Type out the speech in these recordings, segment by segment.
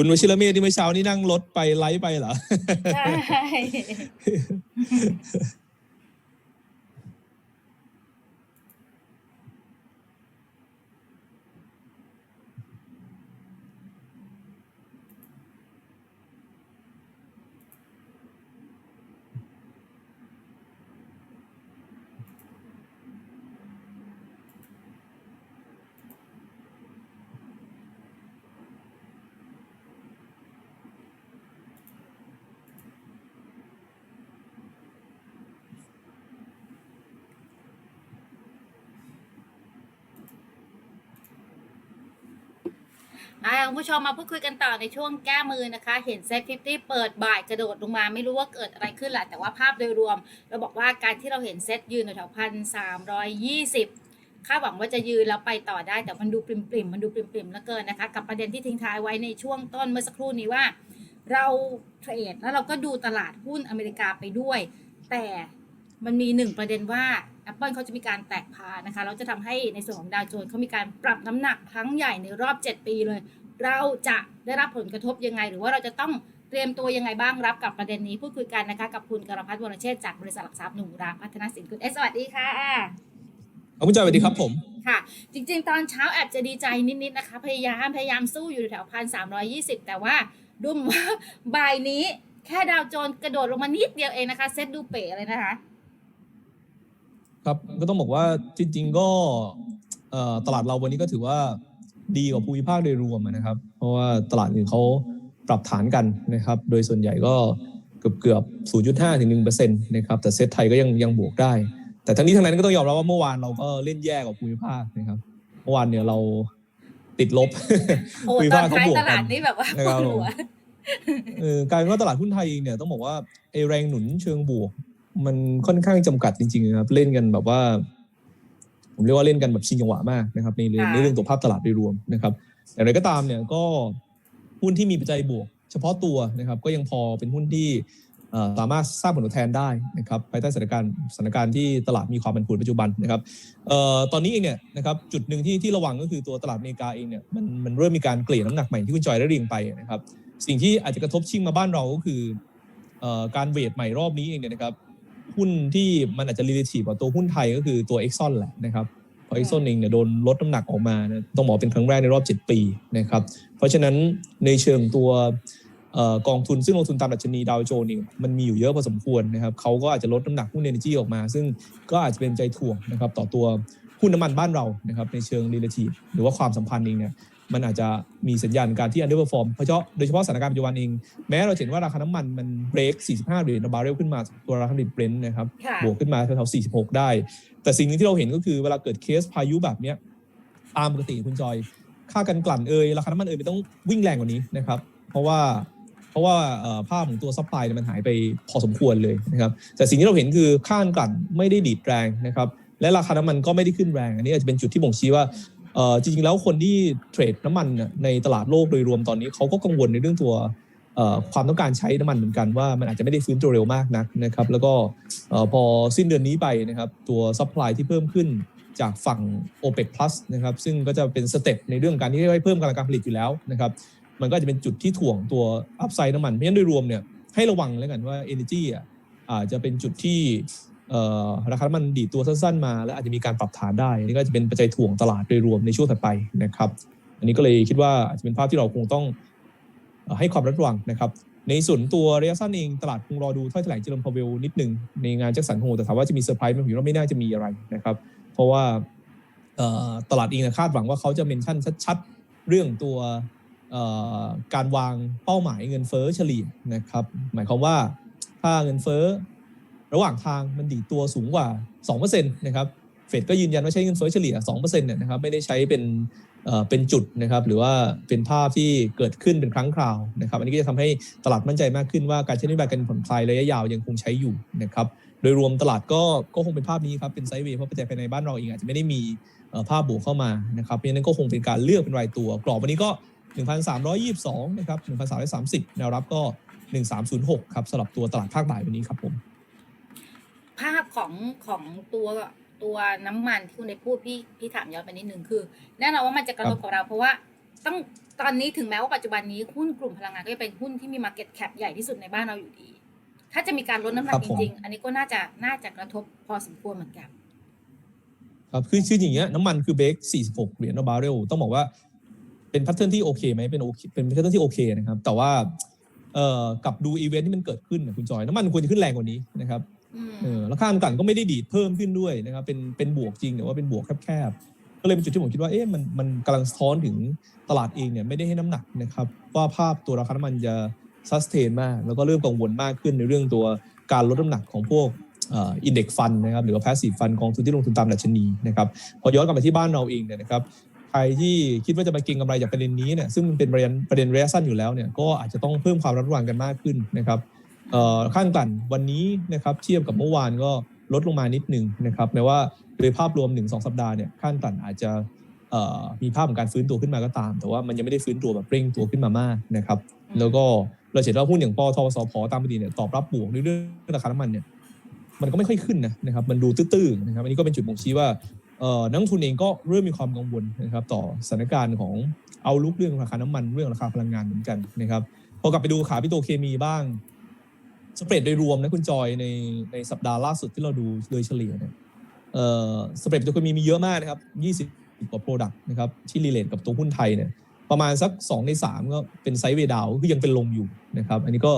คุณวชิรเมธที่เมื่อเช้านี้นั่งรถไปไลฟ์ไปเหรอใช่ มาคุณผู้ชมมาพูดคุยกันต่อในช่วงแก้มือนะคะ เห็นเซฟฟิฟตี้เปิดบ่ายกระโดดลงมาไม่รู้ว่าเกิดอะไรขึ้นแหละแต่ว่าภาพโดยรวม เราบอกว่าการที่เราเห็นเซตยืนแถวพันสามร้อยยี่สิบคาดหวังว่าจะยืนแล้วไปต่อได้ แต่มันดูปริมๆมันดูปริมๆเหลือเกินนะคะ กับประเด็นที่ทิ้งท้ายไว้ในช่วงต้นเมื่อสักครู่นี้ว่า เราเทรดแล้วเราก็ดูตลาดหุ้นอเมริกาไปด้วย แต่มันมีหนึ่งประเด็นว่า Apple เขาจะมีการแตกพานะคะแล้วจะทำให้ในส่วนของดาวโจนส์เขามีการปรับน้ำหนักครั้งใหญ่ในรอบ 7 ปีเลย เราจะได้รับผลกระทบยังไง หรือว่าเราจะต้องเตรียมตัวยังไงบ้างรับกับประเด็นนี้พูดคุยกันนะคะกับคุณกรพัฒน์วรเชษฐ์จากบริษัทหลักทรัพย์หนูราพัฒนาสินคุณเอสสวัสดีค่ะเอาคุณจอยสวัสดีครับผมค่ะจริงๆ ตอนเช้าแอบจะดีใจนิดๆนะคะ พยายามพยายามสู้อยู่แถวพันสามร้อยี่สิบแต่ว่าดูเหมือนว่าบ่ายนี้แค่ดาวโจนส์กระโดดลงมานิดเดียวเองนะคะ เซตดูเป๋เลยนะคะ ครับก็ต้องบอกว่าจริง ๆ ก็เอ่อตลาดเราวันนี้ก็ถือว่าดีกว่าภูมิภาคโดยรวมอะนะครับ เพราะว่าตลาดอื่นเขาปรับฐานกันนะครับ โดยส่วนใหญ่ก็เกือบเกือบ 0.5 ถึง 1%นะครับ แต่เซ็ตไทยก็ยังยังบวกได้ แต่ทั้งนี้ทั้งนั้นก็ต้องยอมรับว่าเมื่อวานเราก็เล่นแย่กว่าภูมิภาคนะครับ เมื่อวานเนี่ยเราติดลบโอ้ภูมิตอภานคเขาท้ายบวกตกัลานดนี่แบบว่านะปครัวบดหัวเออกลายเป็นว่าตลาดหุ้นไทยเองเนี่ยต้องบอกว่าไอแรงหนุนเชิงบวก มันค่อนข้างจำกัดจริงๆนะครับ เล่นกันแบบว่า ผมเรียกว่าเล่นกันแบบชิงจังหวะมากนะครับ ในเรื่องค่ะในเรื่องตัวภาพตลาดโดยรวมนะครับอย่างไรก็ตามเนี่ยก็หุ้นที่มีปัจจัยบวก เฉพาะตัวนะครับ ก็ยังพอเป็นหุ้นที่เอ่อสามารถสร้างผลตอบแทนได้นะครับภายใต้สถานการณ์สถานการณ์ที่ตลาดมีความผันผวนปัจจุบันนะครับเอ่อตอนนี้เองเนี่ยนะครับจุดหนึ่งที่ที่ระวังก็คือตัวตลาดอเมริกาเองเนี่ยมันมันเริ่มมีการเกลี่ยน้ำหนักใหม่ที่คุณจอยได้เรียงไปนะครับ สิ่งที่อาจจะกระทบชิงมาบ้านเราก็คือเอ่อการเวทใหม่รอบนี้เองเนี่ยนะครับ หุ้นที่มันอาจจะ relative กับตัวหุ้นไทยก็คือตัว Exxon แหละนะครับเพราะ Exxon เองเนี่ยโดนลดน้ำหนักออกมานะต้องบอกเป็นครั้งแรกในรอบ 7 ปีนะครับเพราะฉะนั้นในเชิงตัวเอ่อกองทุนซึ่งลงทุนตามดัชนีดาวโจนส์เนี่ยมันมีอยู่เยอะพอสมควรนะครับเขาก็อาจจะลดน้ำหนักหุ้น Energy ออกมา ซึ่งก็อาจจะเป็นใจถ่วงนะครับต่อตัวหุ้นน้ำมันบ้านเรานะครับในเชิง relative หรือว่าความสัมพันธ์เองเนี่ย มันอาจจะมีสัญญาณการที่ underperform เพราะเฉพาะโดยเฉพาะสถานการณ์ปัจจุบันเอง แม้เราเห็นว่าราคาน้ำมันมันเบรก 45เหรียญต่อบาร์เรลขึ้นมาตัวราคาน้ำมันเบรนท์นะครับค่ะบวกขึ้นมาแถวๆ46 ได้ แต่สิ่งหนึงที่เราเห็นก็คือเวลาเกิดเคสพายุแบบเนี้ยตามปกติคุณจอย ค่ากันกลั่นเอยราคาน้ำมันเอยมันต้องวิ่งแรงกว่านี้นะครับเพราะว่าเพราะว่าเอ่อภาพของตัวซัพพลายมันหายไปพอสมควรเลยนะครับแต่สิ่งที่เราเห็นคือค่ากันกลั่นไม่ได้ดีดแรงนะครับและราคาน้ำมันก็ไม่ได้ขึ้นแรง อันนี้อาจจะเป็นจุดที่บ่งชี้ว่า เอ่อจริงๆแล้วคนที่เทรดน้ำมันน่ะในตลาดโลกโดยรวมตอนนี้เขาก็กังวลในเรื่องตัวเอ่อความต้องการใช้น้ำมันเหมือนกันว่ามันอาจจะไม่ได้ฟื้นตัวเร็วมากนักนะครับ แล้วก็เอ่อพอสิ้นเดือนนี้ไปนะครับตัวซัพพลายที่เพิ่มขึ้นจากฝั่ง OPEC Plus นะครับซึ่งก็จะเป็นสเต็ปในเรื่องการที่ให้เพิ่มกำลังการผลิตอยู่แล้วนะครับมันก็จะเป็นจุดที่ถ่วงตัวอัพไซด์น้ำมันเพราะฉะนั้นโดยรวมเนี่ยให้ระวังแล้วกันว่า Energy อะอาจจะเป็นจุดที่ ราคาน้ำมันดีตัวสั้นๆมา แล้วอาจจะมีการปรับฐานได้นี่ก็จะเป็นปัจจัยถ่วงตลาดโดยรวมในช่วงถัดไปนะครับ อันนี้ก็เลยคิดว่าอาจจะเป็นภาพที่เราคงต้องให้ความระมัดระวังนะครับในส่วนตัวระยะสั้นเองตลาดคงรอดูถ้อยแถลงเจร์มพาวเวลนิดหนึ่งในงานแจ็คสันโฮแต่ถามว่าจะมีเซอร์ไพรส์ไหมผมว่าไม่น่าจะมีอะไรนะครับ เพราะว่าตลาดเองคาดหวังว่าเขาจะเมนชั่นชัดๆ เรื่องตัวการวางเป้าหมายเงินเฟ้อเฉลี่ยนะครับ หมายความว่าถ้าเงินเฟ้อ ระหว่างทางมันดีตัวสูงกว่า 2%นะครับเฟดก็ยืนยันว่าใช้เงินเฟ้อเฉลี่ย 2%เนี่ยนะครับไม่ได้ใช้เป็นเป็นจุดนะครับหรือว่าเป็นภาพที่เกิดขึ้นเป็นครั้งคราวนะครับอันนี้ก็จะทำให้ตลาดมั่นใจมากขึ้นว่าการใช้นโยบายการผ่อนคลายระยะยาวยังคงใช้อยู่นะครับโดยรวมตลาดก็ก็คงเป็นภาพนี้ครับเป็นไซด์เวย์เพราะปัจจัยภายในบ้านเราเองอาจจะไม่ได้มีภาพบวกเข้ามานะครับเพราะฉะนั้นก็คงเป็นการเลือกเป็นรายตัว กรอบวันนี้ก็ 1,322นะครับ1,330แนวรับก็ 1306ครับสำหรับตัวตลาดภาคบ่ายวันนี้ครับผม ภาพของของตัวตัวน้ำมันที่คุณได้พูดพี่พี่ถามย้อนไปนิดนึงคือแน่นอนว่ามันจะกระทบกับเราเพราะว่าต้องตอนนี้ถึงแม้ว่าปัจจุบันนี้หุ้นกลุ่มพลังงานก็จะเป็นหุ้นที่มี Market Cap ใหญ่ที่สุดในบ้านเราอยู่ดี ถ้าจะมีการลดน้ำหนัครักบจผมริงๆ อันนี้ก็น่าจะน่าจะกระทบพอสมควรเหมือนกัน ครับคือคืออย่างเงี้ยน้ำมันคือเบรก46 เหรียญต่อบาร์เรลต้องบอกว่าเป็นแพทเทิร์นที่โอเคไหมเป็นโอเคเป็นแพทเทิร์นที่โอเคนะครับ แต่ว่าเอ่อกับดูอีเวนท์ที่มันเกิดขึ้นนะคุณจอยน้ำมันควรจะขึ้นแรงกว่านี้นะครับอืม เออแล้วค่าน้ำกลั่นก็ไม่ได้ดีดเพิ่มขึ้นด้วยนะครับเป็นเป็นบวกจริงแต่ว่าเป็นบวกแคบๆก็เลยเป็นจุดที่ผมคิดว่าเอ๊ะมันมันกำลังสะท้อนถึงตลาดเองเนี่ยไม่ได้ให้น้ำหนักนะครับว่าภาพตัวราคาน้ำมันจะซัสเทนมาก แล้วก็เริ่มกังวลมากขึ้นในเรื่องตัวการลดน้ำหนักของพวกอินเด็กฟันนะครับหรือว่า passive fund กองทุนที่ลงทุนตามดัชนีนะครับพอย้อนกลับมาที่บ้านเราเองเนี่ยนะครับใครที่คิดว่าจะมาเก็งกำไรจากประเด็นนี้เนี่ยซึ่งมันเป็นประเด็นประเด็นระยะสั้นอยู่แล้วเนี่ยก็อาจจะต้องเพิ่มความระมัดระวังกันมากขึ้นนะครับ เอ่อค่าเงินกลั่นวันนี้นะครับเทียบกับเมื่อวานก็ลดลงมานิดนึงนะครับแม้ว่าโดยภาพรวม 1-2 สัปดาห์เนี่ยค่าเงินกลั่นอาจจะมีภาพของการฟื้นตัวขึ้นมาก็ตาม แต่ว่ามันยังไม่ได้ฟื้นตัวแบบเร่งตัวขึ้นมามากนะครับแล้วก็เราเห็นว่าหุ้นอย่างปอทสพตามปกติเนี่ยตอบรับบวกเรื่องราคาน้ำมันเนี่ยมันก็ไม่ค่อยขึ้นนะนะครับมันดูตื้อๆนะครับอันนี้ก็เป็นจุดบ่งชี้ว่านักทุนเองก็เริ่มมีความกังวลนะครับต่อสถานการณ์ของเอาลุกเรื่องราคาน้ำมันเรื่องราคาพลังงานเหมือนกันนะครับพอกลับไปดูขาปิโตเคมีบ้าง สเปรดโดยรวมนะคุณจอยในในสัปดาห์ล่าสุดที่เราดูโดยเฉลี่ยเนี่ยเอ่อสเปรดตัวเคมีมีเยอะมากนะครับ 20 กว่า Product นะครับที่รีเลทกับตัวหุ้นไทยเนี่ยประมาณสัก 2 ใน 3 ก็เป็นไซด์เวดาวคือยังเป็นลงอยู่นะครับอันนี้ก็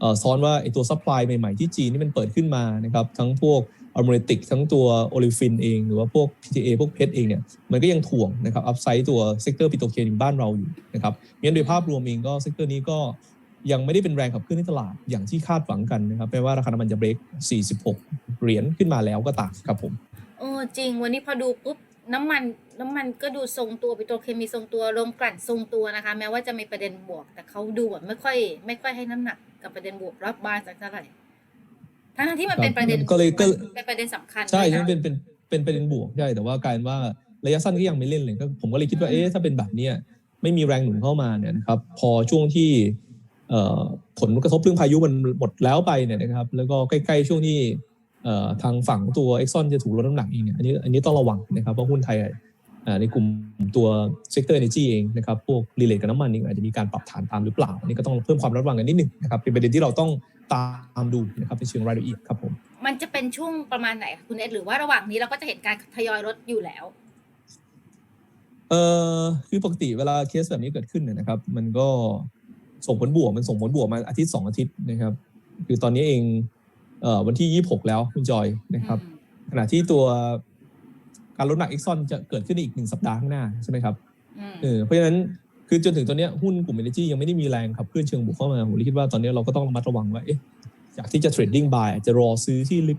เอ่อซ้อนว่าไอตัวซัพพลายใหม่ๆที่จีนนี่มันเปิดขึ้นมานะครับทั้งพวกอะโมเรติกทั้งตัวโอลิฟินเอง หรือว่าพวก PTA พวกเพชรเองเนี่ยมันก็ยังถ่วงนะครับอัพไซด์ตัวเซกเตอร์ปิโตรเคมีบ้านเราอยู่นะครับงั้นโดยภาพรวมเองก็เซกเตอร์นี้ก็ ยังไม่ได้เป็นแรงขับเคลื่อนในตลาดอย่างที่คาดหวังกันนะครับแปลว่าราคาน้ำมันจะเบรก 46 เหรียญขึ้นมาแล้วก็ตามครับผมเออจริงวันนี้พอดูปุ๊บน้ำมันน้ำมันก็ดูทรงตัวปิโตรเคมีทรงตัวลมกลั่นทรงตัวนะคะ แม้ว่าจะมีประเด็นบวก แต่เขาดูแบบไม่ค่อย ไม่ค่อยให้น้ำหนักกับประเด็นบวกรอบบ้านสักเท่าไหร่ทั้งๆที่มันเป็นประเด็นก็เลยก็มันเป็นประเด็นสำคัญใช่ด้วยใช่นะเป็นเป็นเป็นประเด็นบวกใช่แต่ว่ากลายเป็นว่าระยะสั้นก็ยังไม่เล่นเลยก็ผมก็เลยคิดว่าอืมเอ๊ะถ้าเป็นแบบเนี้ยไม่มีแรงหนุนเข้ามาเนี่ยนะครับพอช่วงที่เอ่อ ผลกระทบเรื่องพายุมันหมดแล้วไปเนี่ยนะครับ แล้วก็ใกล้ๆช่วงที่เอ่อทางฝั่งตัวเอ็กซอนจะถูกลดน้ำหนักเองเนี่ยอันนี้อันนี้ต้องระวังนะครับเพราะหุ้นไทยอ่าในกลุ่มตัวเซกเตอร์เอเนจีเองนะครับพวกรีเลทกับน้ำมันเองอาจจะมีการปรับฐานตามหรือเปล่าอันนี้ก็ต้องเพิ่มความระมัดระวังกันนิดหนึงนะครับเป็นประเด็นที่เราต้องตามดูนะครับในเชิงรายละเอียดครับผมมันจะเป็นช่วงประมาณไหนคะคุณเอสหรือว่าระหว่างนี้เราก็จะเห็นการทยอยลดอยู่แล้วเออคือปกติเวลาเคสแบบนี้เกิดขึ้นเนี่ยนะครับ มันก็ ส่งผลบวกมันส่งผลบวกมาอาทิตย์สองอาทิตย์นะครับ คือตอนนี้เองเอ่อวันที่ยี่หกแล้วคุณจอยนะครับ ขณะที่ตัวการลดหนักเอ็กซอนจะเกิดขึ้นในอีกหนึ่งสัปดาห์ข้างหน้าใช่ไหมครับอืมเออเพราะฉะนั้นคือจนถึงตอนเนี้ยหุ้นกลุ่ม Energy ยังไม่ได้มีแรงขับเคลื่อนเชิงบวกเข้ามาผมเลยคิดว่าตอนนี้เราก็ต้องระมัดระวังว่าเอ๊ะจากที่จะเทรดดิ้งบายจะรอซื้อที่ลึก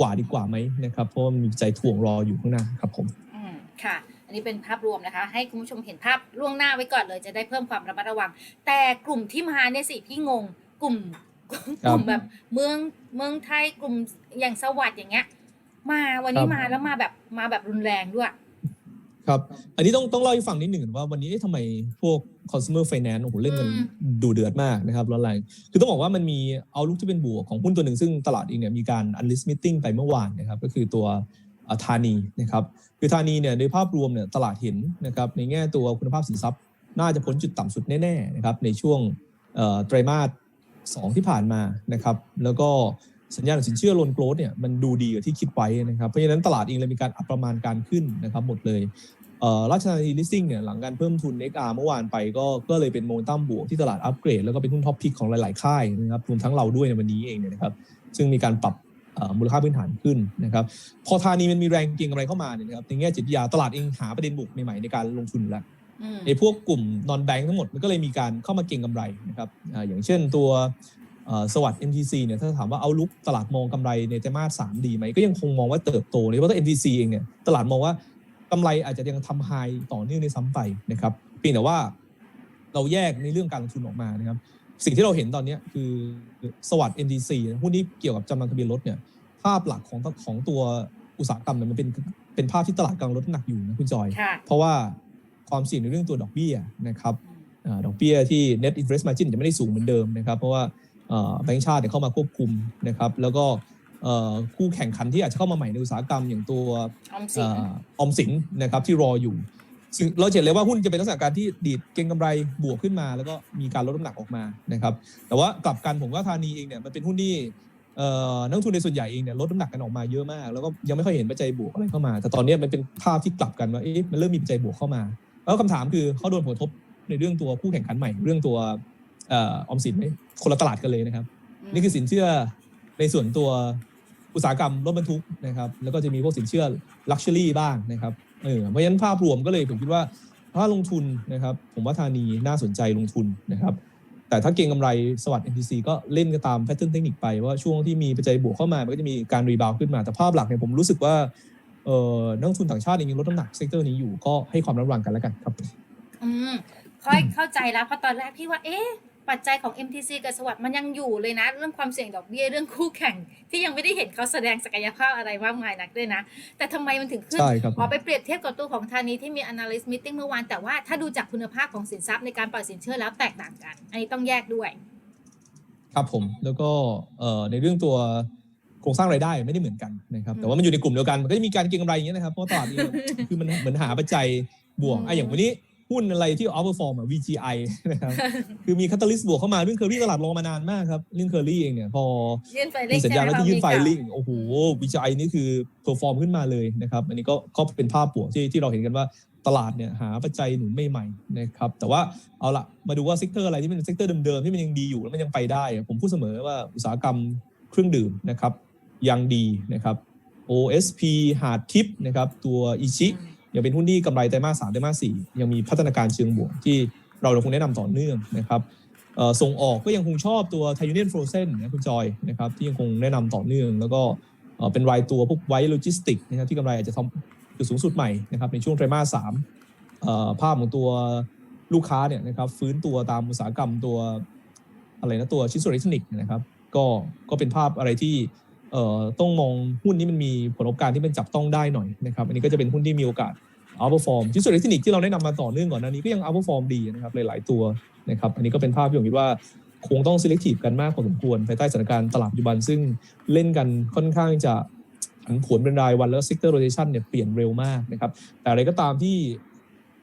กว่าดีกว่าไหมนะครับ เพราะว่ามันมีใจถ่วงรออยู่ข้างหน้าครับผมอืมค่ะอั นนี้เป็นภาพรวมนะคะ ให้คุณผู้ชมเห็นภาพล่วงหน้าไว้ก่อนเลย จะได้เพิ่มความระมัดระวัง แต่กลุ่มที่มาเนี่ยสิพี่งงกลุ่มกลุ่มแบบเมืองเมืองไทยกลุ่มอย่างสวัสด์อย่างเงี้ย มาวันนี้ครับมาแล้วมาแบบมาแบบรุนแรงด้วย ครับ อันนี้ต้องต้องเล่าให้ฟังนิดหนึ่งก่อนว่าวันนี้เอ๊ะทำไมพวก consumer finance โอ้โหเล่นกันอืมดูเดือดมากนะครับร้อนแรงคือต้องบอกว่ามันมีเอาลุกที่เป็นบวกของหุ้นตัวหนึ่งซึ่งตลาดเองเนี่ยมีการ unlist meeting ไปเมื่อวานนะครับ ก็คือตัว ธานีนะครับคือธานีเนี่ยโดยภาพรวมเนี่ยตลาดเห็นนะครับในแง่ตัวคุณภาพสินทรัพย์ น่าจะพ้นจุดต่ำสุดแน่ๆนะครับในช่วงไตรมาสสองที่ผ่านมานะครับแล้วก็สัญญาณสินเชื่อโลนโกลดเนี่ยมันดูดีกว่าที่คิดไว้นะครับเพราะฉะนั้นตลาดเองเลยมีการอัปประมาณการขึ้นนะครับหมดเลยเราชนาวีลิสซิ่งเนี่ยหลังการเพิ่มทุน XR เมื่อวานไปก็ก็เลยเป็นโมเมนตัมบวกที่ตลาดอัปเกรด แล้วก็เป็นหุ้นท็อปพิกของหลาย ๆ ค่ายนะครับรวมทั้งเราด้วยในวันนี้เองเนี่ยนะครับซึ่งมีการปรับ มูลค่าพื้นฐานขึ้นนะครับพอธานีมันมีแรงเก็งกำไรเข้ามาเนี่ยนะครับในแง่จิตวิทยาตลาดเองหาประเด็นบวกใหม่ๆในการลงทุนอยู่แล้วอืมไอ้พวกกลุ่มนอนแบงค์ทั้งหมดมันก็เลยมีการเข้ามาเก็งกำไรนะครับอ่าอย่างเช่นตัวเอ่อสวัสด์ MTC เนี่ยถ้าถามว่าเอาลุกตลาดมองกำไรในไตรมาสสามดีไหมก็ยังคงมองว่าเติบโตเลยเพราะว่า MTC เองเนี่ยตลาดมองว่ากำไรอาจจะยังทำไฮต่อเนื่องในซ้ำไปนะครับเพียงแต่ว่าเราแยกในเรื่องการลงทุนออกมานะครับ สิ่งที่เราเห็นตอนเนี้ยคือสวัสด์ MTC หุ้นที่เกี่ยวกับจำนำทะเบียนรถเนี่ยภาพหลักของของตัวอุตสาหกรรมเนี่ยมันเป็นเป็นภาพที่ตลาดกำลังลดน้ำหนักอยู่นะคุณจอยค่ะเพราะว่าความเสี่ยงในเรื่องตัวดอกเบี้ยนะครับอ่าดอกเบี้ยที่ net interest margin จะไม่ได้สูงเหมือนเดิมนะครับ เพราะว่าเอ่อแบงก์ชาติเนี่ยเข้ามาควบคุมนะครับ แล้วก็เอ่อคู่แข่งขันที่อาจจะเข้ามาใหม่ในอุตสาหกรรมอย่างตัวออมสินเอ่อออมสินนะครับที่รออยู่ ซึ่งเราจะเห็นเลยว่าหุ้นจะเป็นลักษณะการที่ดีดเก็งกำไรบวกขึ้นมา แล้วก็มีการลดน้ำหนักออกมานะครับ แต่ว่ากลับกันผมว่าธานีเองเนี่ยมันเป็นหุ้นที่เอ่อนักลงทุนในส่วนใหญ่เองเนี่ยลดน้ำหนักกันออกมาเยอะมาก แล้วก็ยังไม่ค่อยเห็นปัจจัยบวกอะไรเข้ามา แต่ตอนเนี้ยมันเป็นภาพที่กลับกันว่าเอ๊ะมันเริ่มมีปัจจัยบวกเข้ามา แล้วคำถามคือเขาโดนผลกระทบในเรื่องตัวผู้แข่งขันใหม่ เรื่องตัวเอ่อออมสินไหมคนละตลาดกันเลยนะครับ นี่คือสินเชื่อในส่วนตัวอุตสาหกรรมรถบรรทุกนะครับแล้วก็จะมีพวกสินเชื่อลักชัวรี่บ้างนะครับ เออเพราะฉะนั้นภาพรวมก็เลยผมคิดว่าถ้าลงทุนนะครับ ผมว่าธานีน่าสนใจลงทุนนะครับ แต่ถ้าเก็งกำไรสวัสด์ MTC ก็เล่นกันตามแพทเทิร์นเทคนิคไปว่าช่วงที่มีปัจจัยบวกเข้ามา มันก็จะมีการรีบาวขึ้นมา แต่ภาพหลักเนี่ยผมรู้สึกว่าเอ่อนักลงทุนต่างชาติยังลดน้ำหนักเซกเตอร์นี้อยู่ก็ให้ความระวังกันแล้วกันครับ อืมค่อยเข้าใจแล้วเพราะตอนแรกพี่ว่าเอ๊ะ ปัจจัยของ MTC กับสวัสด์มันยังอยู่เลยนะ เรื่องความเสี่ยงดอกเบี้ยเรื่องคู่แข่ง ที่ยังไม่ได้เห็นเขาแสดงศักยภาพอะไรมากมายนักด้วยนะ แต่ทำไมมันถึงขึ้นใช่ครับพอไปเปรียบเทียบกับตัวของธานีที่มี analyst meeting เมื่อวานแต่ว่าถ้าดูจากคุณภาพของสินทรัพย์ในการปล่อยสินเชื่อแล้วแตกต่างกัน อันนี้ต้องแยกด้วย ครับผมแล้วก็เอ่อในเรื่องตัวโครงสร้างรายได้ไม่ได้เหมือนกันนะครับอืมแต่ว่ามันอยู่ในกลุ่มเดียวกันมันก็จะมีการเก็งกำไรอย่างเงี้ยนะครับเพราะว่าตลาดนี้คือมันเหมือนหาปัจจัยบวกอืมอะอย่างวันนี้ หุ้นอะไรที่ outperform อะ VGI นะครับ คือมีคาตาลิสต์บวกเข้ามาเรื่องเคอรี่ตลาดรอมานานมากครับเรื่องเคอรี่เองเนี่ยพอยื่นไฟมีลิ่งสัญญาณว่าจะยื่นไฟใช่หมคะลิ่งโอ้โห VGI นี่คือเพอร์ฟอร์มขึ้นมาเลยนะครับ อันนี้ก็ก็เป็นภาพบวกที่ที่เราเห็นกันว่าตลาดเนี่ยหาปัจจัยหนุนใหม่ๆนะครับ แต่ว่าเอาละมาดูว่าเซกเตอร์อะไรที่เป็นเซกเตอร์เดิมๆที่มันยังดีอยู่แล้วมันยังไปได้อะผมพูดเสมอว่าอุตสาหกรรมเครื่องดื่มนะครับยังดีนะครับ OSP หาดทิปนะครับตัวอิชิ ยังเป็นหุ้นที่กำไรไตรมาสสามไตรมาสสี่ยังมีพัฒนาการเชิงบวกที่เราเราคงแนะนำต่อเนื่องนะครับส่งออกก็ยังคงชอบตัวไทยูเนียนฟรเซนนะคุณจอยนะครับที่ยังคงแนะนำต่อเนื่อง แล้วก็เป็นรายตัวพวกไวโลจิสติกนะครับที่กำไรอาจจะทำจุดสูงสุดใหม่นะครับในช่วงไตรมาสสามภาพของตัวลูกค้าเนี่ยนะครับฟื้นตัวตามอุตสาหกรรมตัวอะไรนะตัวชิ้นสโซอิเล็กทรอนิกส์นะครับก็ก็เป็นภาพอะไรที่ ต้องมองหุ้นนี้มันมีผลประกอบการที่มันจับต้องได้หน่อยนะครับอันนี้ก็จะเป็นหุ้นที่มีโอกาสอัลเปอร์ฟอร์มที่สุดในเทคนิคที่เราได้นำมาต่อเนื่องก่อนหน้านี้ก็ยังอัลเปอร์ฟอร์มดีนะครับหลาย ๆ ตัวนะครับอันนี้ก็เป็นภาพที่ผมคิดว่าคงต้อง selective กันมากพอสมควรภายใต้สถานการณ์ตลาดปัจจุบันซึ่งเล่นกันค่อนข้างจะผันผวนเป็นรายวันแล้ว sector rotation เนี่ยเปลี่ยนเร็วมากนะครับแต่อะไรก็ตามที่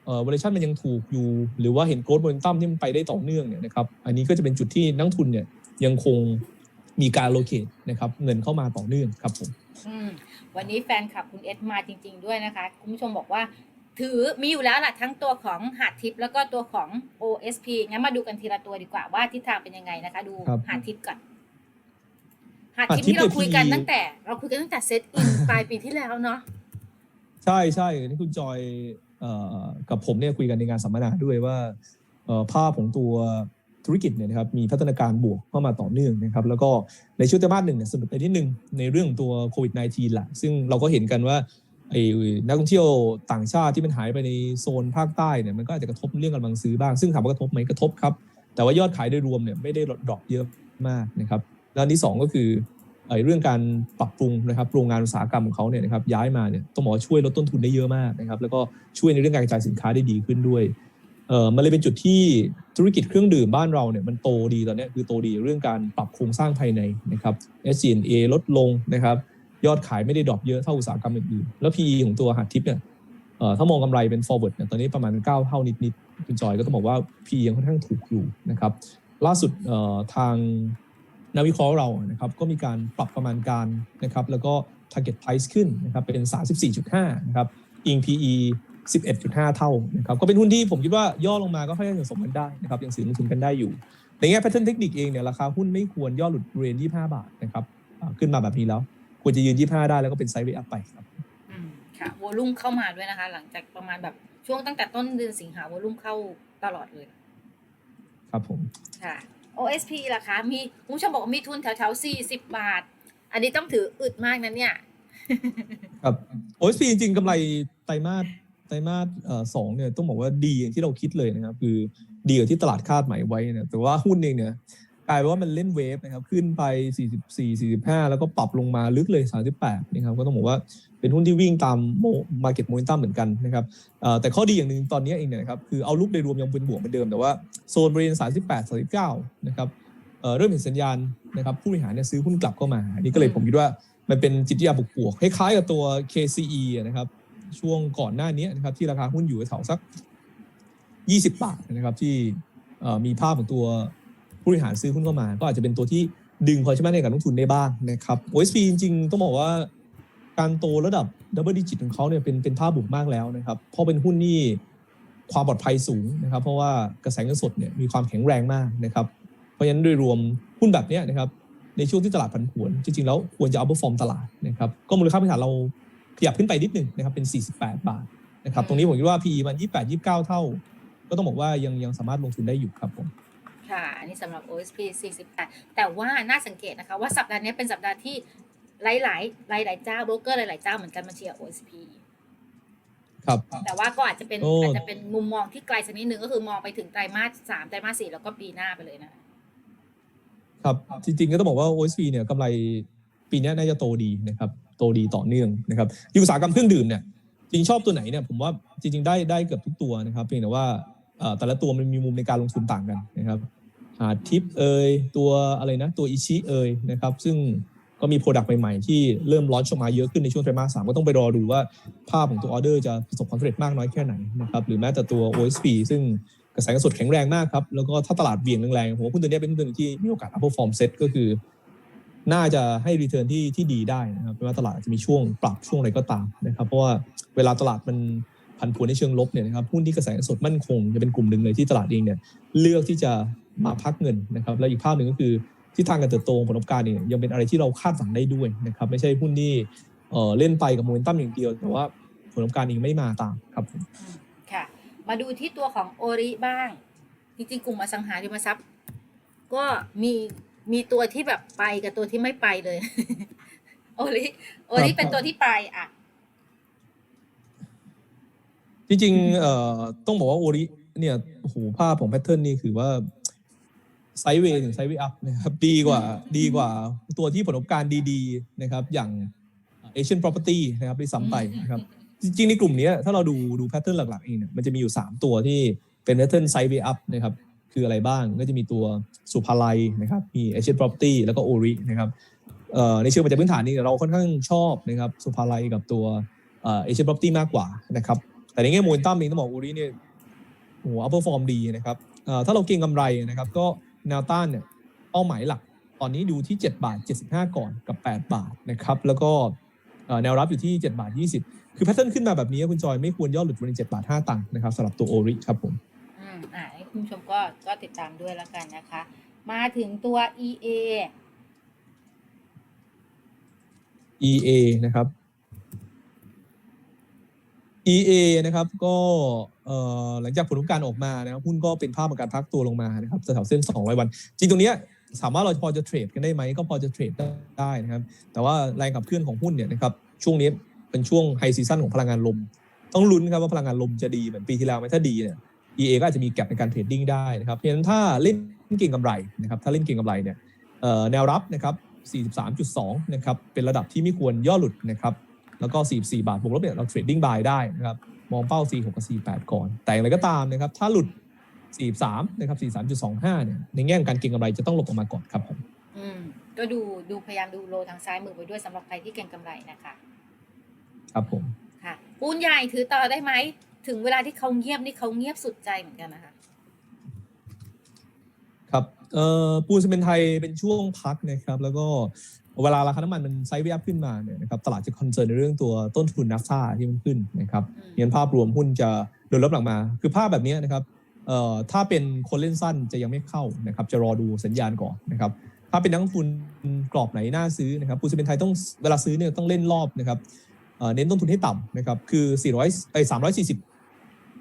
เอ่อ valuation มันยังถูกอยู่ หรือว่าเห็น growth momentum ที่มันไปได้ต่อเนื่องเนี่ยนะครับอันนี้ก็จะเป็นจุดที่นักทุนเนี่ยยังคง มีการ allocate นะครับเงินเข้ามาต่อเนื่องครับผมอืมวันนี้แฟนคลับคุณเอสมาจริง ๆ ด้วยนะคะ คุณผู้ชมบอกว่า ถือมีอยู่แล้วแหละทั้งตัวของหาดทิปแล้วก็ตัวของ OSP งั้นมาดูกันทีละตัวดีกว่าว่าทิศทางเป็นยังไงนะคะ ดูครับหาดทิปก่อนหาดหาดทิปทิปที่เราเนี่ยคุยกัน PE ตั้งแต่ เราคุยกันตั้งแต่เซตอินปลายปีที่แล้วเนาะใช่ใช่ที่คุณจอยเอ่อกับผมเนี่ยคุยกันในงานสัมมนาด้วยว่าเอ่อภาพของตัว ธุรกิจเนี่ยนะครับมีพัฒนาการบวกเข้ามาต่อเนื่องนะครับแล้วก็ในช่วงไตรมาสหนึ่งเนี่ยสนุกไปนิดนึงในเรื่องตัวโควิด -19 แหละซึ่งเราก็เห็นกันว่าไอ้นักท่องเที่ยวต่างชาติที่มันหายไปในโซนภาคใต้เนี่ยมันก็อาจจะกระทบเรื่องกำลังซื้อบ้าง ซึ่งถามว่ากระทบไหมกระทบครับ แต่ว่ายอดขายโดยรวมเนี่ยไม่ได้ลดดรอปเยอะมากนะครับแล้วอันที่สองก็คือไอ้เรื่องการปรับปรุงนะครับโรงงานอุตสาหกรรมของเขาเนี่ยนะครับย้ายมาเนี่ยต้องบอกว่าช่วยลดต้นทุนได้เยอะมากนะครับแล้วก็ช่วยในเรื่องการกระจายสินค้าได้ดีขึ้นด้วย เออมันเลยเป็นจุดที่ธุรกิจเครื่องดื่มบ้านเราเนี่ยมันโตดีตอนนี้คือโตดีเรื่องการปรับโครงสร้างภายในนะครับ SG&A ลดลงนะครับ ยอดขายไม่ได้ดรอปเยอะเท่าอุตสาหกรรมอื่นๆแล้ว PE ของตัวหาดทิปเนี่ยเอ่อถ้ามองกำไรเป็น forward เนี่ยตอนนี้ประมาณ 9 เท่านิดๆคุณจอยก็ต้องบอกว่า PE ยังค่อนข้างถูกอยู่นะครับล่าสุดเออทางนักวิเคราะห์เรานะครับก็มีการปรับประมาณการนะครับแล้วก็ target price ขึ้นนะครับเป็น 34.5นะครับอิง PE 11.5 เท่านะครับก็เป็นหุ้นที่ผมคิดว่าย่อลงมาก็ค่อยๆสะสมกันได้นะครับยังซื้อลงทุนกันได้อยู่ ในแง่ pattern เทคนิคเองเนี่ยราคาหุ้นไม่ควรย่อหลุดเรน25 บาทนะครับอ่าขึ้นมาแบบนี้แล้ว ควรจะยืน 25 ได้แล้วก็เป็นไซด์เวย์อัพไปครับอืมค่ะวอลุ่มเข้ามาด้วยนะคะ หลังจากประมาณแบบช่วงตั้งแต่ต้นเดือนสิงหาวอลุ่มเข้าตลอดเลย ครับผมค่ะ OSP ล่ะคะ มีคุณผู้ชมบอกว่ามีทุนแถวๆ40บาท อันนี้ต้องถืออึดมากนะเนี่ย ครับ OSP จริงๆกำไรไตรมาสไตรมาสสองเนี่ยต้องบอกว่าดีอย่างที่เราคิดเลยนะครับ คือดีกว่าที่ตลาดคาดหมายไว้เนี่ยแต่ว่าหุ้นเองเนี่ยกลายเป็นว่ามันเล่นเวฟนะครับขึ้นไป 44 45 แล้วก็ปรับลงมาลึกเลย 38 นะครับ ก็ต้องบอกว่าเป็นหุ้นที่วิ่งตามโม market momentum เหมือนกันนะครับแต่ข้อดีอย่างหนึ่งตอนนี้เองเนี่ยนะครับคือเอาลุกโดยรวมยังเป็นบวกเหมือนเดิม แต่ว่าโซนบริเวณ 38 39 นะครับเเริ่มเห็นสัญญาณนะครับผู้บริหารเนี่ยซื้อหุ้นกลับเข้ามานนี้ก็เลยผมคิดว่ามันเป็นจิตวิทยาบวกๆคล้ายๆกับตัว KCE นะครับ ช่วงก่อนหน้านี้นะครับที่ราคาหุ้นอยู่แถวสัก 20 บาทนะครับที่มีภาพของตัวผู้บริหารซื้อหุ้นเข้ามา ก็อาจจะเป็นตัวที่ดึงพอใช่ไหมในการลงทุนได้บ้างนะครับ OSP จริงๆ ต้องบอกว่าการโตระดับดับเบิลดิจิตของเขาเนี่ยเป็นเป็นภาพบวกมากแล้วนะครับเพราะเป็นหุ้นที่ความปลอดภัยสูงนะครับ เพราะว่ากระแสเงินสดเนี่ยมีความแข็งแรงมากนะครับ เพราะฉะนั้นโดยรวมหุ้นแบบนี้นะครับในช่วงที่ตลาดผันผวน จริงๆ แล้วควรจะเอาเปอร์ฟอร์มตลาดนะครับ ก็มูลค่าพื้นฐานเรา ขยับขึ้นไปนิดหนึ่งนะครับเป็น 48 บาทนะครับตรงนี้ผมคิดว่า PE มัน 28 29 เท่า ก็ต้องบอกว่ายังยังสามารถลงทุนได้อยู่ครับผมค่ะอันนี้สำหรับ OSP 48 แต่ว่าน่าสังเกตนะคะว่าสัปดาห์นี้เป็นสัปดาห์ที่หลายๆหลายๆเจ้าโบรกเกอร์หลายๆเจ้าเหมือนกันมาเชียร์ OSP ครับ แต่ว่าก็อาจจะเป็นโอ้อาจจะเป็นมุมมองที่ไกลสักนิดนึงก็คือมองไปถึงไตรมาสสามไตรมาสสี่แล้วก็ปีหน้าไปเลยนะครับจริงๆก็ต้องบอกว่า OSP เนี่ยกำไรปีนี้น่าจะโตดีนะครับ โตดีต่อเนื่องนะครับอยุอุตสาหกรรมเครื่องดื่มเนี่ยจริงชอบตัวไหนเนี่ยผมว่าจริงๆได้ได้เกือบทุกตัวนะครับ เพียงแต่ว่าแต่ละตัวมันมีมุมในการลงทุนต่างกันนะครับหาทิปเอยตัวอะไรนะตัวอิชิเอยนะครับซึ่งก็มีโปรดักต์ใหม่ๆ ที่เริ่มร้อนชออกมาเยอะขึ้นในช่วงไตรมาสสามก็ต้องไปรอดูว่าภาพของตัวออเดอร์จะประสบความสำเร็จมากน้อยแค่ไหนนะครับหรือแม้แต่ตัว OSP ซึ่งกระแสเงินสดแข็งแรงมากครับ แล้วก็ถ้าตลาดเบี่ยงแรงๆผมว่าหุ้นตัวเนี้ยเป็นหุ้นตัวหนึงที่มีโอกาส upper form set ก็คือ น่าจะให้รีเทิร์นที่ที่ดีได้นะครับไม่ว่าตลาดอาจจะมีช่วงปรับช่วงอะไรก็ตามนะครับ เพราะว่าเวลาตลาดมันผันผวนในเชิงลบเนี่ยนะครับหุ้นที่กระแสสดมั่นคงจะเป็นกลุ่มหนึ่งเลยที่ตลาดเองเนี่ยเลือกที่จะมาพักเงินนะครับ แล้วอีกภาพหนึ่งก็คือที่ทางการเติบโตของผลประกอบการเนี่ยยังเป็นอะไรที่เราคาดหวังได้ด้วยนะครับ ไม่ใช่หุ้นที่เอ่อเล่นไปกับโมเมนตัมอย่างเดียว แต่ว่าผลประกอบการเองไม่มาตามครับค่ะ มาดูที่ตัวของโอริบ้าง จริงๆ กลุ่มอสังหาริมทรัพย์ ก็มี มีตัวที่แบบไปกับตัวที่ไม่ไปเลย โอริโอริครับเป็นตัวที่ไปอะ จริงๆเอ่อต้องบอกว่าโอริเนี่ยโอ้โหภาพของแพทเทิร์นนี่คือว่าไซด์เวย์ถึงไซด์เวย์อัพนะครับดีกว่าดีกว่าตัวที่ผลประกอบการดีๆนะครับ อย่างเอเชียน property นะครับด้วยซ้ำไปนะครับ จริงๆ ในกลุ่มเนี้ยถ้าเราดูดูแพทเทิร์นหลักๆเองเนี่ยมันจะมีอยู่ 3 ตัวที่เป็นแพทเทิร์นไซด์เวย์อัพนะครับ คืออะไรบ้าง ก็จะมีตัวสุภาลัยนะครับมีเอเชียน property แล้วก็โอรินะครับในเชิงปัจจัยพื้นฐานนี่เราค่อนข้างชอบนะครับสุภาลัยกับตัวเอเชียน property มากกว่านะครับแต่ในแง่โมเมนตัมเองต้องบอกโอริเนี่ยโอ้โหอัพเปอร์ฟอร์มดีนะครับถ้าเราเก็งกำไรนะครับก็แนวต้านเนี่ยเป้าหมายหลัก ตอนนี้ดูที่ 7 บาท 75 ก่อนกับ 8 บาทนะครับแล้วก็แนวรับอยู่ที่ 7 บาท 20 คือแพทเทิร์นขึ้นมาแบบนี้คุณจอยไม่ควรย่อหลุดบริเวณ7บาท 5 ตังค์นะครับสำหรับตัวโอริครับผมอ่า คุณผู้ชมก็ก็ติดตามด้วยแล้วกันนะคะ มาถึงตัว EA EA นะครับ EA นะครับก็หลังจากผลประกอบการออกมานะครับหุ้นก็เป็นภาพของการพักตัวลงมานะครับแถวเส้น200วัน จริงตรงเนี้ยสามารถเราพอจะเทรดกันได้ไหมก็พอจะเทรดได้นะครับ แต่ว่าแรงขับเคลื่อนของหุ้นเนี่ยนะครับช่วงนี้เป็นช่วงไฮซีซั่นของพลังงานลม ต้องลุ้นครับว่าพลังงานลมจะดีเหมือนปีที่แล้วไหมถ้าดีเนี่ย EA ก็อาจจะมีแก็บในการเทรดดิ้งได้นะครับ เพราะฉะนั้นถ้าเล่นเก่งกำไรนะครับ ถ้าเล่นเก่งกำไรเนี่ยเอ่อแนวรับนะครับ 43.2 นะครับ เป็นระดับที่ไม่ควรย่อหลุดนะครับ แล้วก็ 44 บาทบวกลบเนี่ยเราเทรดดิ้งบายได้นะครับ มองเป้า 46 กับ 48 ก่อน แต่อย่างไรก็ตามนะครับ ถ้าหลุด 43 นะครับ 43.25 เนี่ย ในแง่ของการเก็งกำไรจะต้องหลบออกมาก่อนครับผมอืม ก็ดูดูพยายามดูโลทางซ้ายมือไปด้วยสำหรับใครที่เก่งกำไรนะคะ ครับผม ค่ะปูนใหญ่ถือต่อได้ไหม ถึงเวลาที่เขาเงียบนี่เขาเงียบสุดใจเหมือนกันนะคะ ครับเอ่อปูนซีเมนต์ไทยเป็นช่วงพักนะครับ แล้วก็เวลาราคาน้ำมันมันไซด์เวย์อัพขึ้นมาเนี่ยนะครับตลาดจะคอนเซิร์นในเรื่องตัวต้นทุนนัฟซ่าที่มันขึ้นนะครับอืมเงินภาพรวมหุ้นจะโดนลดหลังมา คือภาพแบบนี้นะครับเอ่อถ้าเป็นคนเล่นสั้นจะยังไม่เข้านะครับ จะรอดูสัญญาณก่อนนะครับ ถ้าเป็นนักลงทุนกรอบไหนน่าซื้อนะครับปูนซีเมนต์ไทยต้องเวลาซื้อเนี่ยต้องเล่นรอบนะครับเอ่อเน้นต้นทุนให้ต่ำนะครับ คือ 400ไอ้340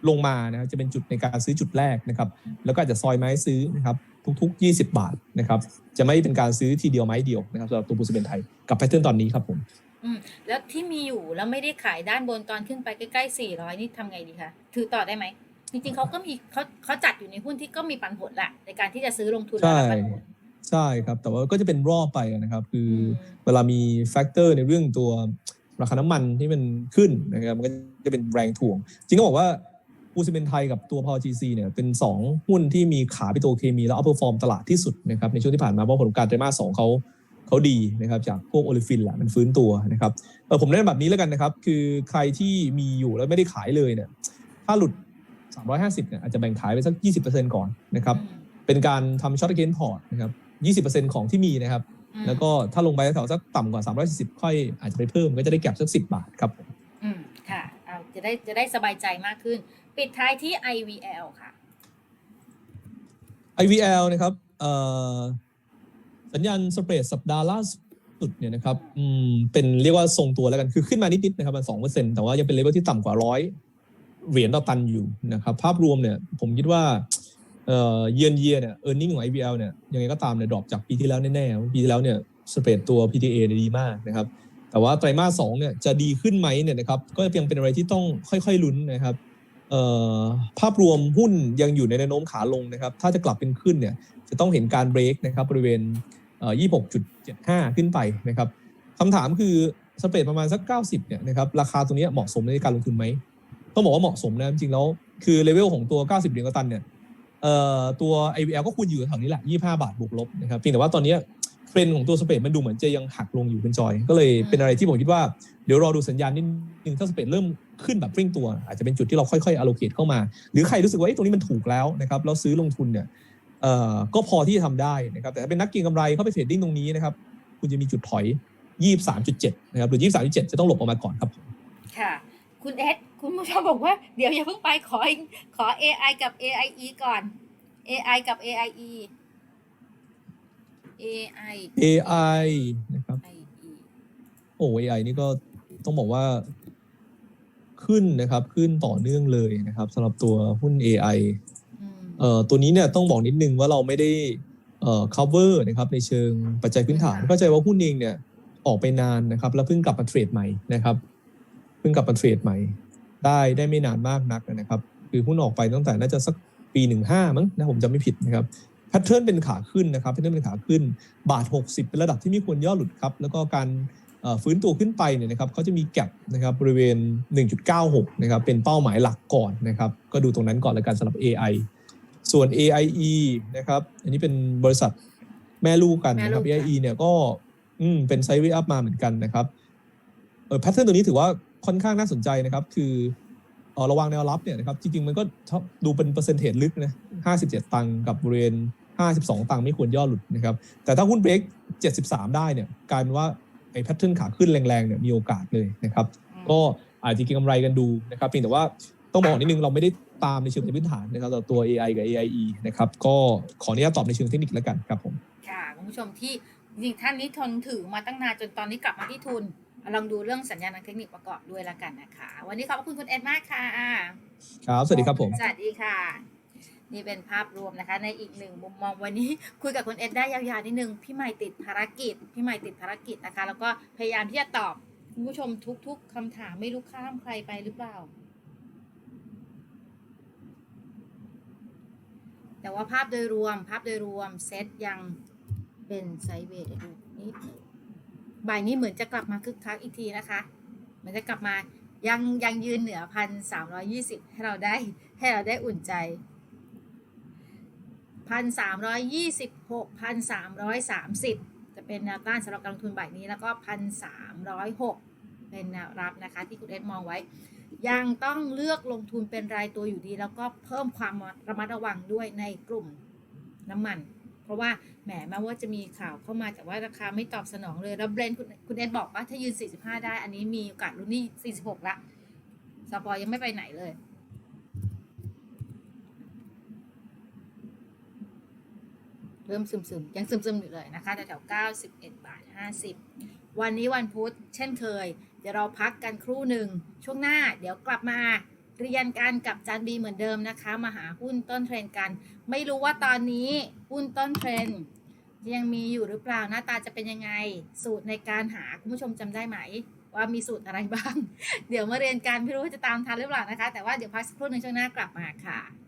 ลงมานะครับจะเป็นจุดในการซื้อจุดแรกนะครับ แล้วก็อาจจะซอยไม้ซื้อนะครับทุก ๆ 20 บาทนะครับ จะไม่เป็นการซื้อทีเดียวไม้เดียวนะครับสำหรับตัวปูนซีเมนต์ไทยกับแพทเทิร์นตอนนี้ครับผมอืมแล้วที่มีอยู่แล้วไม่ได้ขายด้านบนตอนขึ้นไปใกล้ๆ 400 นี่ทำไงดีคะถือต่อได้ไหมจริงๆเขาก็มีเขาเขาจัดอยู่ในหุ้นที่ก็มีปันผลแหละในการที่จะซื้อลงทุนใช่แล้วรับปันผลใช่ครับ แต่ว่าก็จะเป็นรอบไปนะครับ คืออือมเวลามีแฟกเตอร์ในเรื่องตัวราคาน้ำมันที่มันขึ้นนะครับมันก็จะเป็นแรงถ่วง จริงก็บอกว่า ปูซีเมนต์ไทยกับตัวพอ GC เนี่ยเป็น 2 หุ้นที่มีขาปิโตรเคมีแล้วอัพเปอร์ฟอร์มตลาดที่สุดนะครับในช่วงที่ผ่านมาเพราะผลการไตรมาสสองเขาเขาดีนะครับจากพวกโอลิฟินแหละมันฟื้นตัวนะครับเออผมแนะนำแบบนี้แล้วกันนะครับคือใครที่มีอยู่แล้วไม่ได้ขายเลยเนี่ยถ้าหลุด 350เนี่ยอาจจะแบ่งขายไปสัก 20%ก่อนนะครับอืมเป็นการทำช็อตเกนพอร์ตนะครับ20%ของที่มีนะครับอืมแล้วก็ถ้าลงไปแถวๆสักต่ำกว่า 340 ค่อยอาจจะไปเพิ่มก็จะได้แก็บสัก 10 บาทครับผมอืมค่ะเอา จะได้จะได้สบายใจมากขึ้น ปิดท้ายที่ IVL ค่ะ IVL นะครับสัญญาณสเปรดสัปดาห์ล่าสุดเนี่ยนะครับเป็นเรียกว่าทรงตัวแล้วกัน คือขึ้นมานิดๆนะครับมันสองเปอร์เซ็นต์แต่ว่ายังเป็นเลเวลที่ต่ำกว่าร้อยเหรียญต่อตันอยู่นะครับ ภาพรวมเนี่ยผมคิดว่าเอ่อนเยียเนี่ยเออร์เน็งของ IVL เนี่ยยังไงก็ตามเนี่ยดรอปจากปีที่แล้วแน่ๆ ปีที่แล้วเนี่ยสเปรดตัว PTA ดีมากนะครับ แต่ว่าไตรมาสสองเนี่ยจะดีขึ้นไหมเนี่ยนะครับก็ยังเป็นอะไรที่ต้องค่อยๆลุ้นนะครับภาพรวมหุ้นยังอยู่ในแนวโน้มขาลงนะครับ ถ้าจะกลับเป็นขึ้นเนี่ยจะต้องเห็นการเบรกนะครับบริเวณ 26.75 ขึ้นไปนะครับคำถามคือสเปรดประมาณสัก 90 เนี่ยนะครับราคาตรงนี้เหมาะสมในการลงทุนไหม ต้องบอกว่าเหมาะสมนะจริงๆแล้ว คือเลเวลของตัว 90 เหรียญต่อตันเนี่ยเอ่อตัว IVL ก็ควรอยู่แถวนี้แหละ 25 บาทบวกลบนะครับเพียงแต่ว่าตอนนี้ เทรนด์ของตัวสเปรดมันดูเหมือนจะยังหักลงอยู่เป็นจอย ก็เลยเป็นอะไรที่ผมคิดว่าเดี๋ยวรอดูสัญญาณนิดนึงถ้าสเปรดเริ่มขึ้นแบบริ่งตัว อาจจะเป็นจุดที่เราค่อยๆ allocate เข้ามา หรือใครรู้สึกว่าเอ้ยตรงนี้มันถูกแล้วนะครับเราซื้อลงทุนเนี่ยเอ่อก็พอที่จะทำได้นะครับแต่ถ้าเป็นนักเก็งกำไรเข้าไปเทรดดิ้งตรงนี้นะครับคุณจะมีจุดถอย 23.7 นะครับหรือ 23.7 จะต้องหลบออกมาก่อนครับค่ะคุณเอสคุณผู้ชมบอกว่าเดี๋ยวอย่าเพิ่งไปขออีกขอ AI กับ AIE ก่อน AI กับ AIE AI AI นะครับ IE โอ้ AI นี่ก็ต้องบอกว่าขึ้นนะครับขึ้นต่อเนื่องเลยนะครับสำหรับตัวหุ้น AI อืมเอ่อตัวนี้เนี่ยต้องบอกนิดนึงว่าเราไม่ได้เอ่อ cover นะครับในเชิงปัจจัยพื้นฐานค่ะเข้าใจว่าหุ้นเองเนี่ยออกไปนานนะครับแล้วเพิ่งกลับมาเทรดใหม่นะครับเพิ่งกลับมาเทรดใหม่ ได้ได้ไม่นานมากนักนะครับ คือหุ้นออกไปตั้งแต่น่าจะสักปีหนึ่งห้ามั้งนะผมจำไม่ผิดนะครับ แพทเทิร์นเป็นขาขึ้นนะครับแพทเทิร์นเป็นขาขึ้น บาท 60 เป็นระดับที่ไม่ควรย่อหลุดครับ แล้วก็การเอ่อฟื้นตัวขึ้นไปเนี่ยนะครับเขาจะมีแก็บนะครับบริเวณ 1.96 นะครับ เป็นเป้าหมายหลักก่อนนะครับ ก็ดูตรงนั้นก่อนแล้วกันสำหรับ AI ส่วน AIE นะครับ อันนี้เป็นบริษัทแม่ลูกกันนะครับแม่ลูก AIE เนี่ยก็อืมเป็นไซด์เวย์อัพมาเหมือนกันนะครับเออแพทเทิร์นตัวนี้ถือว่าค่อนข้างน่าสนใจนะครับ คือเออระวังแนวรับเนี่ยนะครับ จริงๆ มันก็ชอบดูเป็นเปอร์เซ็นเทจลึกนะ 57 ตังค์กับบริเวณ 52 ตังค์ไม่ควรย่อหลุดนะครับ แต่ถ้าหุ้นเบรก73 ได้เนี่ยกลายเป็นว่าไอ้แพทเทิร์นขาขึ้นแรงๆเนี่ยมีโอกาสเลยนะครับ ก็อาจจะเกินกำไรกันดูนะครับเพียงแต่ว่าต้องบอกนิดนึงเราไม่ได้ตามในเชิงพื้นฐานนะครับต่อตัว AI กับ AIE นะครับ ก็ขออนุญาตตอบในเชิงเทคนิคแล้วกันครับผมค่ะคุณผู้ชมที่จริงๆท่านนี้ทนถือมาตั้งนานจนตอนนี้กลับมาที่ทุนลองดูเรื่องสัญญาณทางเทคนิคประกอบด้วยละกันนะคะ วันนี้ขอบคุณคุณเอ็ดมากค่ะ ครับ สวัสดีครับผม สวัสดีค่ะ นี่เป็นภาพรวมนะคะ ในอีกหนึ่งมุมมองวันนี้ คุยกับคุณเอ็ดได้ยาวๆนิดนึงพี่ใหม่ติดภารกิจพี่ใหม่ติดภารกิจนะคะ แล้วก็พยายามที่จะตอบคุณผู้ชมทุก ๆคำถามไม่รู้ข้ามใครไปหรือเปล่า แต่ว่าภาพโดยรวม ภาพโดยรวมเซตยังเป็นไซเวย์เดี๋ยวดูนี่บ่ายนี้เหมือนจะกลับมาคึกคักอีกทีนะคะเหมือนจะกลับมายังยังยืนเหนือพันสามร้อยี่สิบให้เราได้ให้เราได้อุ่นใจ พันสามร้อยยี่สิบหกพันสามร้อยสามสิบจะเป็นแนวต้านสำหรับการลงทุนบ่ายนี้แล้วก็พันสามร้อยหกเป็นแนวรับนะคะที่คุณเอ็ดมองไว้ ยังต้องเลือกลงทุนเป็นรายตัวอยู่ดี แล้วก็เพิ่มความระมัดระวังด้วยในกลุ่มน้ำมัน เพราะว่าแหมแม้ว่าจะมีข่าวเข้ามาแต่ว่าราคาไม่ตอบสนองเลย แล้วเบรนคุณคุณเอ็ดบอกว่าถ้ายืน 45 ได้ อันนี้มีโอกาสลุ้นนี่46 ละสปอร์ยังไม่ไปไหนเลย เริ่มซึมๆยังซึมๆอยู่เลยนะคะแถวๆ91บาท50 วันนี้วันพุธเช่นเคย เดี๋ยวเราพักกันครู่หนึ่ง ช่วงหน้าเดี๋ยวกลับมาเรียนกันกับจานบีเหมือนเดิมนะคะมาหาหุ้นต้นเทรนกัน ไม่รู้ว่าตอนนี้หุ้นต้นเทรนยังมีอยู่หรือเปล่าหน้าตาจะเป็นยังไง สูตรในการหาคุณผู้ชมจำได้ไหม ว่ามีสูตรอะไรบ้าง เดี๋ยวมาเรียนกันไม่รู้ว่าจะตามทันหรือเปล่านะคะ แต่ว่าเดี๋ยวพักสักครู่หนึ่งช่วงหน้ากลับมาค่ะ